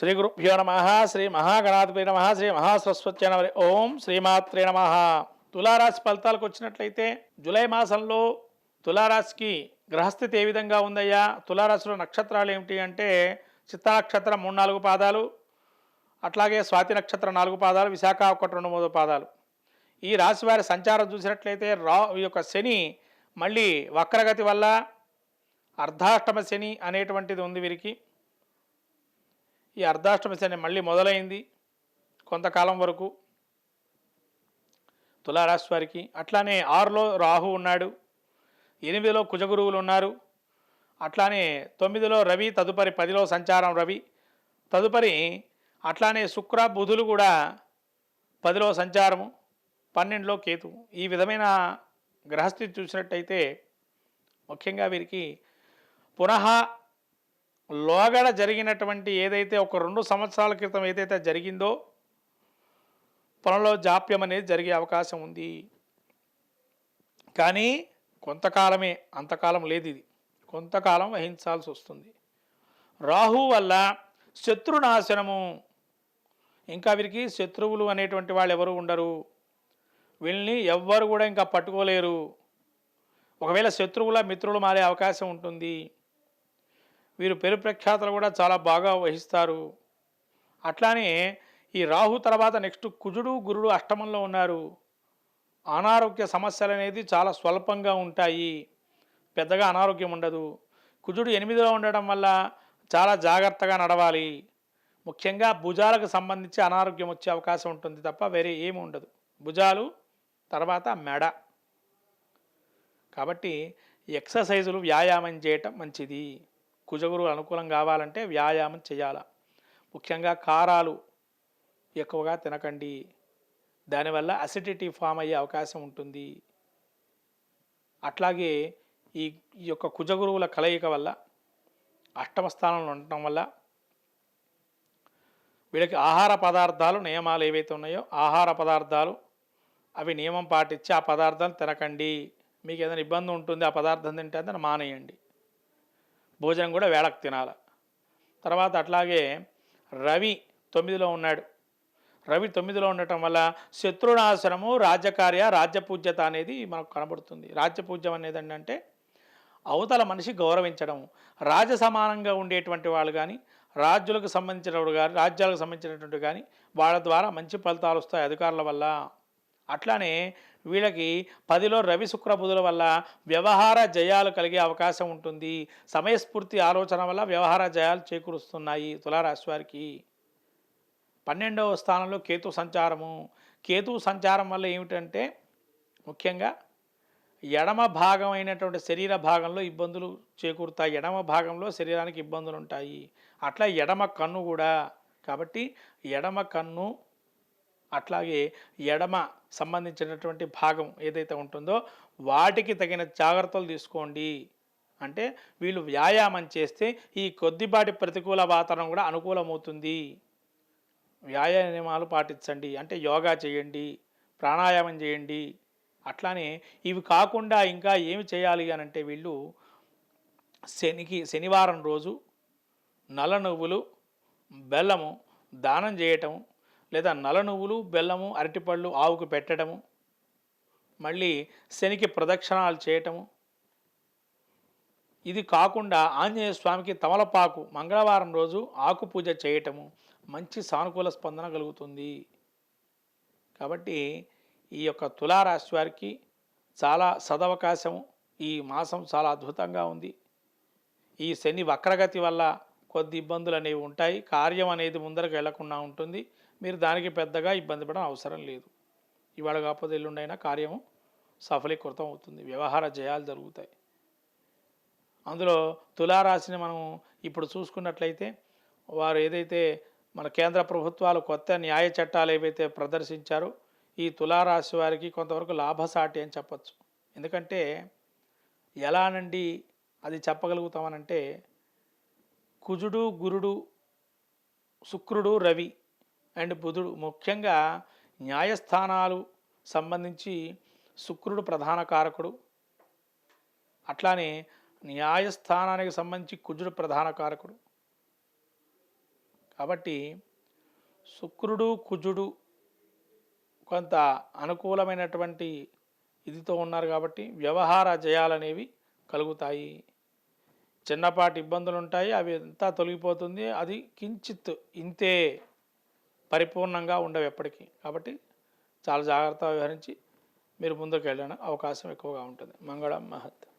శ్రీ గురుభ్యో నమ శ్రీ మహాగణాధిపతి నమ శ్రీ మహాసరస్వతి నమ ఓం శ్రీమాత్రే నమ. తులారాశి ఫలితాలకు వచ్చినట్లయితే జూలై మాసంలో తులారాశికి గ్రహస్థితి ఏ విధంగా ఉందయ్యా? తులారాశిలో నక్షత్రాలు ఏమిటి అంటే చిత్త నక్షత్రం మూడు నాలుగు పాదాలు అట్లాగే స్వాతి నక్షత్రం నాలుగు పాదాలు విశాఖ ఒకటి రెండు మూడు పాదాలు. ఈ రాశి వారి సంచారం చూసినట్లయితే రా ఈ యొక్క శని మళ్ళీ వక్రగతి వల్ల అర్ధాష్టమ శని అనేటువంటిది ఉంది వీరికి. ఈ అర్ధాష్టమి శని మళ్ళీ మొదలైంది కొంతకాలం వరకు తులారాశి వారికి. అట్లానే ఆరులో రాహు ఉన్నాడు ఎనిమిదిలో కుజగురువులు ఉన్నారు అట్లానే తొమ్మిదిలో రవి తదుపరి పదిలో సంచారం రవి తదుపరి అట్లానే శుక్ర బుధులు కూడా పదిలో సంచారము పన్నెండులో కేతు ఈ విధమైన గ్రహస్థితి చూసినట్టయితే ముఖ్యంగా వీరికి పునః లోగడ జరిగినటువంటి ఏదైతే ఒక రెండు సంవత్సరాల క్రితం ఏదైతే జరిగిందో పనులో జాప్యం అనేది జరిగే అవకాశం ఉంది. కానీ కొంతకాలమే అంతకాలం లేదు ఇది. కొంతకాలం వహించాల్సి వస్తుంది. రాహు వల్ల శత్రునాశనము ఇంకా వీరికి శత్రువులు అనేటువంటి వాళ్ళు ఎవరు ఉండరు. వీళ్ళని ఎవ్వరు కూడా ఇంకా పట్టుకోలేరు. ఒకవేళ శత్రువుల మిత్రులు మారే అవకాశం ఉంటుంది. వీరు పేరు ప్రఖ్యాతలు కూడా చాలా బాగా వహిస్తారు. అట్లానే ఈ రాహు తర్వాత నెక్స్ట్ కుజుడు గురుడు అష్టమంలో ఉన్నారు. అనారోగ్య సమస్యలు అనేది చాలా స్వల్పంగా ఉంటాయి. పెద్దగా అనారోగ్యం ఉండదు. కుజుడు ఎనిమిదిలో ఉండడం వల్ల చాలా జాగ్రత్తగా నడవాలి. ముఖ్యంగా భుజాలకు సంబంధించి అనారోగ్యం వచ్చే అవకాశం ఉంటుంది తప్ప వేరే ఏమి ఉండదు. భుజాలు తర్వాత మెడ. కాబట్టి ఎక్సర్సైజులు వ్యాయామం చేయటం మంచిది. కుజగురు అనుకూలం కావాలంటే వ్యాయామం చేయాల? ముఖ్యంగా కారాలు ఎక్కువగా తినకండి. దానివల్ల అసిడిటీ ఫామ్ అయ్యే అవకాశం ఉంటుంది. అట్లాగే ఈ ఈ యొక్క కుజగురువుల కలయిక వల్ల అష్టమ స్థానంలో ఉండటం వల్ల వీళ్ళకి ఆహార పదార్థాలు నియమాలు ఏవైతే ఉన్నాయో ఆహార పదార్థాలు అవి నియమం పాటించి ఆ పదార్థాలు తినకండి. మీకు ఏదైనా ఇబ్బంది ఉంటుంది ఆ పదార్థం తింటే దాన్ని మానేయండి. భోజనం కూడా వేళకు తినాలి. తర్వాత అట్లాగే రవి తొమ్మిదిలో ఉన్నాడు. రవి తొమ్మిదిలో ఉండటం వల్ల శత్రునాశనము రాజ్యకార్య రాజ్యపూజ్యత అనేది మనకు కనబడుతుంది. రాజ్యపూజ్యం అనేది ఏంటంటే అవతల మనిషి గౌరవించడం. రాజ సమానంగా ఉండేటువంటి వాళ్ళు కానీ రాజ్యులకు సంబంధించినప్పుడు కానీ రాజ్యాలకు సంబంధించినటువంటి కానీ వాళ్ళ ద్వారా మంచి ఫలితాలు వస్తాయి అధికారుల వల్ల. అట్లానే వీళ్ళకి పదిలో రవి శుక్రబుధుల వల్ల వ్యవహార జయాలు కలిగే అవకాశం ఉంటుంది. సమయస్ఫూర్తి ఆలోచన వల్ల వ్యవహార జయాలు చేకూరుస్తున్నాయి తులారాశి వారికి. పన్నెండవ స్థానంలో కేతు సంచారము. కేతు సంచారం వల్ల ఏమిటంటే ముఖ్యంగా ఎడమ భాగం అయినటువంటి శరీర భాగంలో ఇబ్బందులు చేకూరుతాయి. ఎడమ భాగంలో శరీరానికి ఇబ్బందులు ఉంటాయి. అట్లా ఎడమ కన్ను కూడా. కాబట్టి ఎడమ కన్ను అట్లాగే ఎడమ సంబంధించినటువంటి భాగం ఏదైతే ఉంటుందో వాటికి తగిన జాగ్రత్తలు తీసుకోండి. అంటే వీళ్ళు వ్యాయామం చేస్తే ఈ కొద్దిపాటి ప్రతికూల వాతావరణం కూడా అనుకూలమవుతుంది. వ్యాయామాలు పాటించండి. అంటే యోగా చేయండి ప్రాణాయామం చేయండి. అట్లానే ఇవి కాకుండా ఇంకా ఏమి చేయాలి అని అంటే వీళ్ళు శనికి శనివారం రోజు నల్ల నువ్వులు బెల్లము దానం చేయటం లేదా నల నువ్వులు బెల్లము అరటిపళ్ళు ఆవుకు పెట్టడము మళ్ళీ శనికి ప్రదక్షిణాలు చేయటము. ఇది కాకుండా ఆంజనేయ స్వామికి తమలపాకు మంగళవారం రోజు ఆకు పూజ చేయటము మంచి సానుకూల స్పందన కలుగుతుంది. కాబట్టి ఈ యొక్క తులారాశి వారికి చాలా సదవకాశం ఈ మాసం చాలా అద్భుతంగా ఉంది. ఈ శని వక్రగతి వల్ల కొద్ది ఇబ్బందులు అనేవి ఉంటాయి. కార్యం అనేది ముందరకు వెళ్ళకుండా ఉంటుంది. మీరు దానికి పెద్దగా ఇబ్బంది పడడం అవసరం లేదు. ఇవాళ కాకపోతే ఎల్లుండైనా కార్యము సఫలీకృతం అవుతుంది. వ్యవహార జయాలు జరుగుతాయి. అందులో తులారాశిని మనం ఇప్పుడు చూసుకున్నట్లయితే వారు ఏదైతే మన కేంద్ర ప్రభుత్వాలు కొత్త న్యాయ చట్టాలు ఏవైతే ప్రదర్శించారో ఈ తులారాశి వారికి కొంతవరకు లాభసాటి అని చెప్పచ్చు. ఎందుకంటే ఎలానండి అది చెప్పగలుగుతామనంటే కుజుడు గురుడు శుక్రుడు రవి అండ్ బుధుడు ముఖ్యంగా న్యాయస్థానాలు సంబంధించి శుక్రుడు ప్రధాన కారకుడు. అట్లానే న్యాయస్థానానికి సంబంధించి కుజుడు ప్రధాన కారకుడు. కాబట్టి శుక్రుడు కుజుడు కొంత అనుకూలమైనటువంటి ఇదితో ఉన్నారు కాబట్టి వ్యవహార జయాలనేవి కలుగుతాయి. చిన్నపాటి ఇబ్బందులు ఉంటాయి అవి అంతా తొలగిపోతుంది. అది కించిత్ ఇంతే పరిపూర్ణంగా ఉండవు ఎప్పటికీ. కాబట్టి చాలా జాగ్రత్తగా వ్యవహరించి మీరు ముందుకు వెళ్ళడానికి అవకాశం ఎక్కువగా ఉంటుంది. మంగళం మహత్.